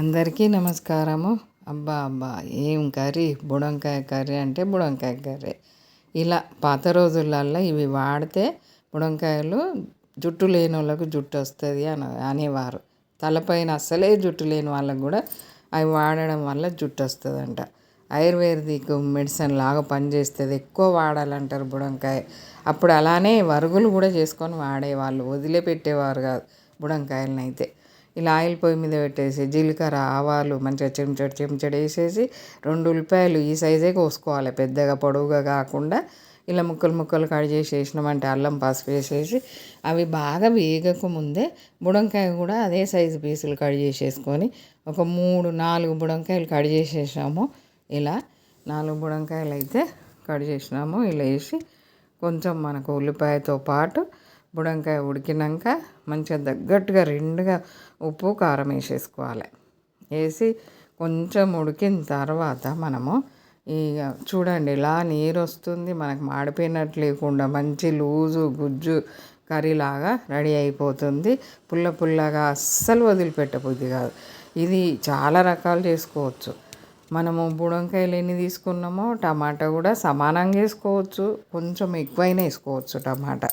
అందరికీ నమస్కారము. అబ్బా అబ్బా ఏం కర్రీ? బుడంకాయ కర్రీ అంటే బుడంకాయ కర్రీ. ఇలా పాత రోజులల్లో ఇవి వాడితే బుడంకాయలు జుట్టు లేని వాళ్ళకు జుట్టు వస్తుంది అని అనేవారు. తలపైన అస్సలే జుట్టు లేని వాళ్ళకు కూడా అవి వాడడం వల్ల జుట్టు వస్తుందంట. ఆయుర్వేదిక్ మెడిసిన్ లాగా పనిచేస్తుంది ఎక్కువ వాడాలంటారు బుడంకాయ. అప్పుడు అలానే వరుగులు కూడా చేసుకొని వాడేవాళ్ళు. వదిలిపెట్టేవారు కాదు బుడంకాయలను అయితే ఇలా ఆయిల్ పొయ్యి మీద పెట్టేసి జీలకర్ర ఆవాలు మంచిగా చెంచడు చెంచడు వేసేసి రెండు ఉల్లిపాయలు ఈ సైజే కోసుకోవాలి. పెద్దగా పొడవుగా కాకుండా ఇలా ముక్కలు ముక్కలు కట్ చేసి వేసినామంటే అల్లం పసుపు వేసేసి అవి బాగా వేగక ముందే బుడంకాయ కూడా అదే సైజు పీసులు కట్ చేసేసుకొని ఒక మూడు నాలుగు బుడంకాయలు కట్ చేసేసాము ఇలా నాలుగు బుడంకాయలు అయితే కట్ చేసినాము. ఇలా వేసి కొంచెం మనకు ఉల్లిపాయతో పాటు బుడంకాయ ఉడికినాక మంచిగా తగ్గట్టుగా రెండుగా ఉప్పు కారం వేసేసుకోవాలి. వేసి కొంచెం ఉడికిన తర్వాత మనము ఇక చూడండి ఇలా నీరు వస్తుంది మనకు మాడిపోయినట్టు లేకుండా మంచి లూజు గుజ్జు కర్రీలాగా రెడీ అయిపోతుంది. పుల్ల పుల్లగా అస్సలు వదిలిపెట్టబుద్ది కాదు. ఇది చాలా రకాలు చేసుకోవచ్చు. మనము బుడంకాయలు ఎన్ని తీసుకున్నామో టమాటా కూడా సమానంగా వేసుకోవచ్చు. కొంచెం ఎక్కువైనా వేసుకోవచ్చు టమాటా.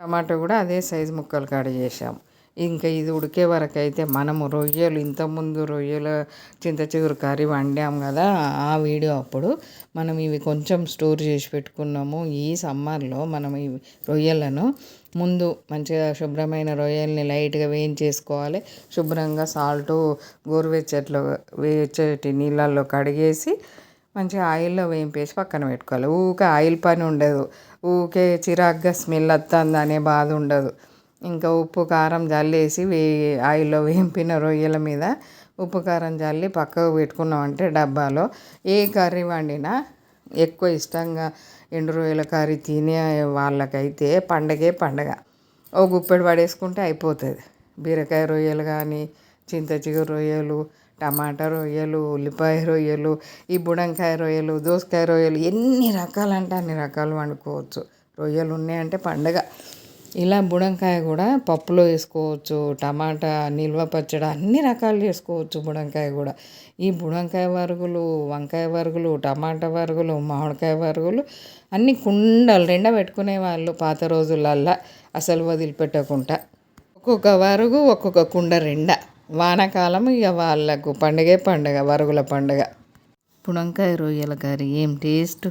టమాటో కూడా అదే సైజు ముక్కలు కట్ చేసాము ఇంకా ఇది ఉడికే వరకు అయితే మనము రొయ్యలు ఇంతకుముందు రొయ్యల చింత చిగురు కర్రీ వండాం కదా ఆ వీడియో అప్పుడు మనం ఇవి కొంచెం స్టోర్ చేసి పెట్టుకున్నాము. ఈ సమ్మర్లో మనం ఈ రొయ్యలను ముందు మంచిగా శుభ్రమైన రొయ్యల్ని లైట్గా వేయించేసుకోవాలి. శుభ్రంగా సాల్ట్ గోరువెచ్చట్లో వేచటి నీళ్ళల్లో కడిగేసి మంచిగా ఆయిల్లో వేయింపేసి పక్కన పెట్టుకోవాలి. ఊకే ఆయిల్ పని ఉండదు. ఊకే చిరాగ్గా స్మెల్ వస్తుంది అనే బాధ ఉండదు. ఇంకా ఉప్పు కారం జల్లేసి వే ఆయిల్లో వేంపిన రొయ్యల మీద ఉప్పు కారం జల్లి పక్కకు పెట్టుకున్నామంటే డబ్బాలో. ఏ కర్రీ వండినా ఎక్కువ ఇష్టంగా ఎండు రొయ్యల కర్రీ తినే వాళ్ళకైతే పండగే పండగ. ఓ గుప్పెడు పడేసుకుంటే అయిపోతుంది. బీరకాయ రొయ్యలు కానీ చింత చిగురు రొయ్యలు టమాటా రొయ్యలు ఉల్లిపాయ రొయ్యలు ఈ బుడంకాయ రొయ్యలు దోసకాయ రొయ్యలు ఎన్ని రకాలంటే అన్ని రకాలు వండుకోవచ్చు. రొయ్యలు ఉన్నాయంటే పండగ. ఇలా బుడంకాయ కూడా పప్పులో వేసుకోవచ్చు టమాటా నిల్వ పచ్చడి అన్ని రకాలు చేసుకోవచ్చు బుడంకాయ కూడా. ఈ బుడంకాయ వరుగులు వంకాయ వరుగులు టమాటా వరుగులు మామిడికాయ వరుగులు అన్ని కుండలు రెండ పెట్టుకునే వాళ్ళు పాత రోజులల్లా అసలు వదిలిపెట్టకుండా. ఒక్కొక్క వరుగు ఒక్కొక్క కుండ రెండ. వానాకాలం ఇక వాళ్ళకు పండుగే పండుగ వరుగుల పండుగ. పుణంకాయ రొయ్యల కర్రీ ఏం టేస్ట్?